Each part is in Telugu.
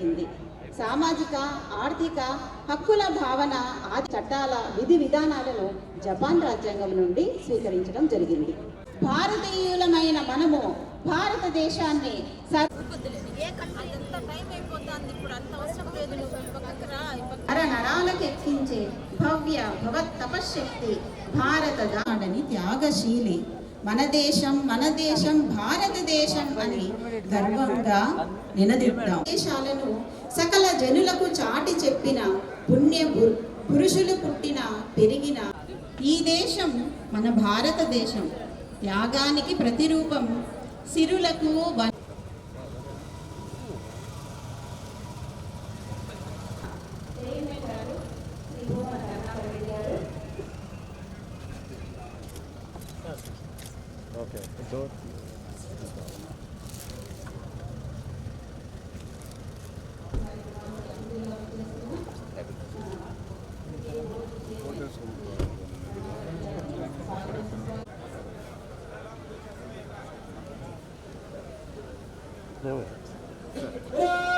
జరిగింది. సామాజిక ఆర్థిక హక్కుల భావన ఆ చట్టాల విధి విధానాలను జపాన్ రాజ్యాంగం నుండి స్వీకరించడం జరిగింది. భారతీయులమైన మనము భారతదేశాన్ని నరాలకు ఎక్కించే భవ్య భగవత్ తపశక్తి భారత దాడని త్యాగశీలి. మన దేశం మన దేశం భారతదేశం అని గర్వంగా నినదిద్దాం. దేశాలను సకల జనులకు చాటి చెప్పిన పుణ్య పురుషులు పుట్టిన పెరిగిన ఈ దేశం మన భారతదేశం. త్యాగానికి ప్రతిరూపం. సిరులకు Okay. Door.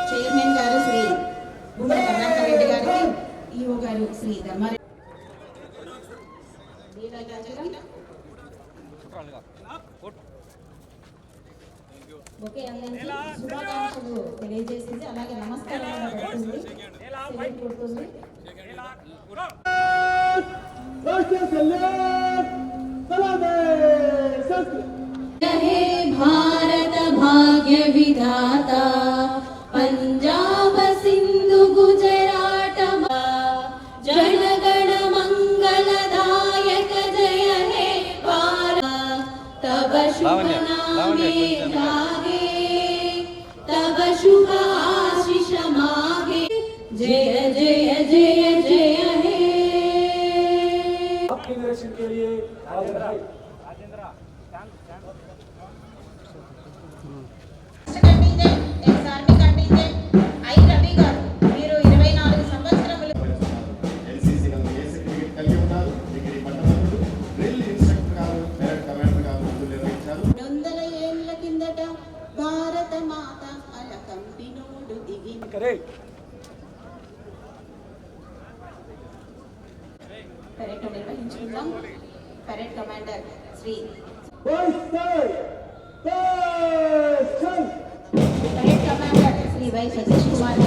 చైర్మన్ గారు శ్రీ గుమ్మడి కరుణాకర్ రెడ్డి గారికి ఈఓ గారు శ్రీ ధర్మారెడ్డి ఓకే అందరికీ శుభాకాంక్షలు తెలియజేసింది అలాగే నమస్కారం కూడా పెడుతుంది సెలవు కొడుతుంది राष्ट्रीय कल्याण सलामे सत्य हे भारत भाग्य विधाता लावण्य, लावण्य, नामे कुछ जन- जागे तब शुभ आशीष मागे। जय जय जय जय हे के लिए భారత మాత అల కంపినోడు దిగి parade నిర్వహించుకుందాం parade commander Shri! Parade commander Shri Y Satish Kumar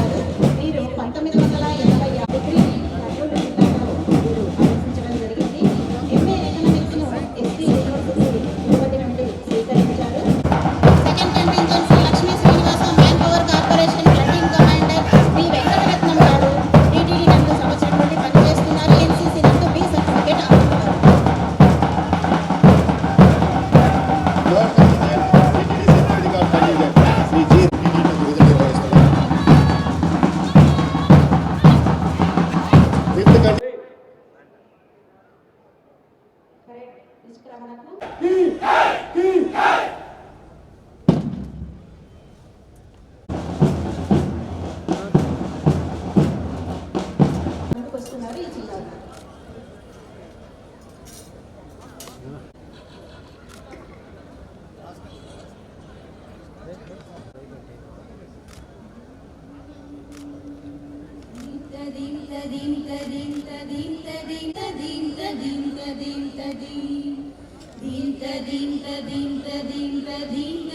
ముందుకు వస్తున్నారు ఈ జిల్లాలో dinta din dinta din dinta din dinta din dinta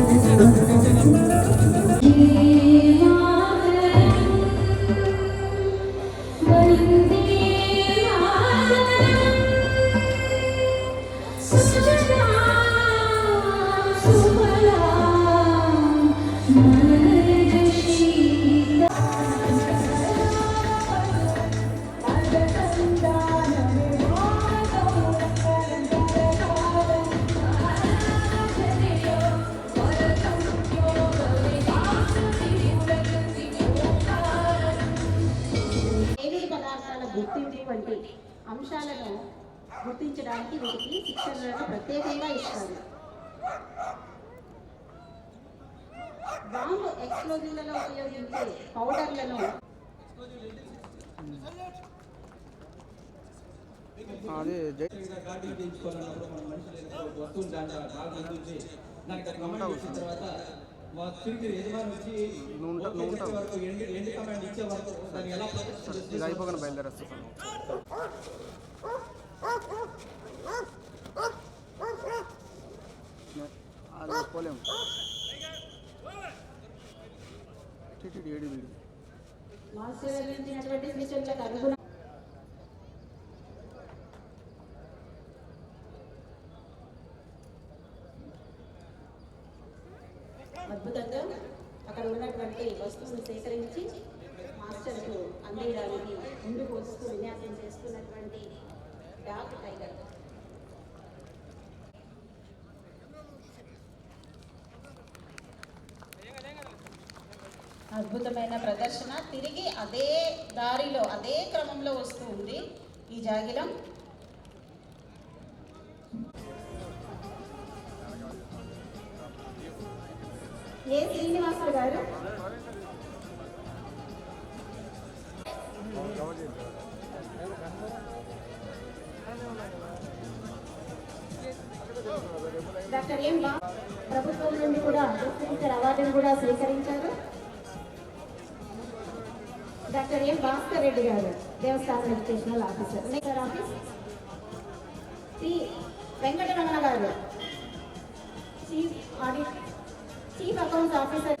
లక్షణాలను గుర్తించడానికి వీటికి శిక్షణలను ప్రత్యేకంగా ఇస్తారు. బాంబు ఎక్స్ప్లోజివ్లలో ఉపయోగించే పౌడర్లను అదే వస్తువులు దాంట్లో తర్వాత మా తిరిగి యజమాని వచ్చి. వరకు ఎండి ఎండి కమాండ్ ఇచ్చే వరకు దాన్ని ఎలా ప్రొటెక్ట్ ఇది చేస్తే అయిపోగానే బయలుదేరేస్తాను పోలేము టీటీడీ ఏడు వీడు ఆశీర్వదించినటువంటి సూచనలకు అనుగుణ అద్భుతంగా అక్కడ ఉన్నటువంటి వస్తువులు సేకరించి మాస్టర్కు అందించడానికి ముందుకు వస్తూ విన్యాసం చేస్తున్నటువంటి డాక్ టైగర్. అద్భుతమైన ప్రదర్శన. తిరిగి అదే దారిలో అదే క్రమంలో వస్తూ ఉంది ఈ జాగిలం. ఏ శ్రీనివాసులు గారు? డాక్టర్ ఏం బా ప్రభుత్వం నుండి కూడా డిస్ట్రిక్టర్ అవార్డును కూడా స్వీకరించారు. డాక్టర్ ఏం భాస్కర్ రెడ్డి గారు దేవస్థానం educational officer. Sir office. C. Venkataramana గారు. Chief audit chief accounts officer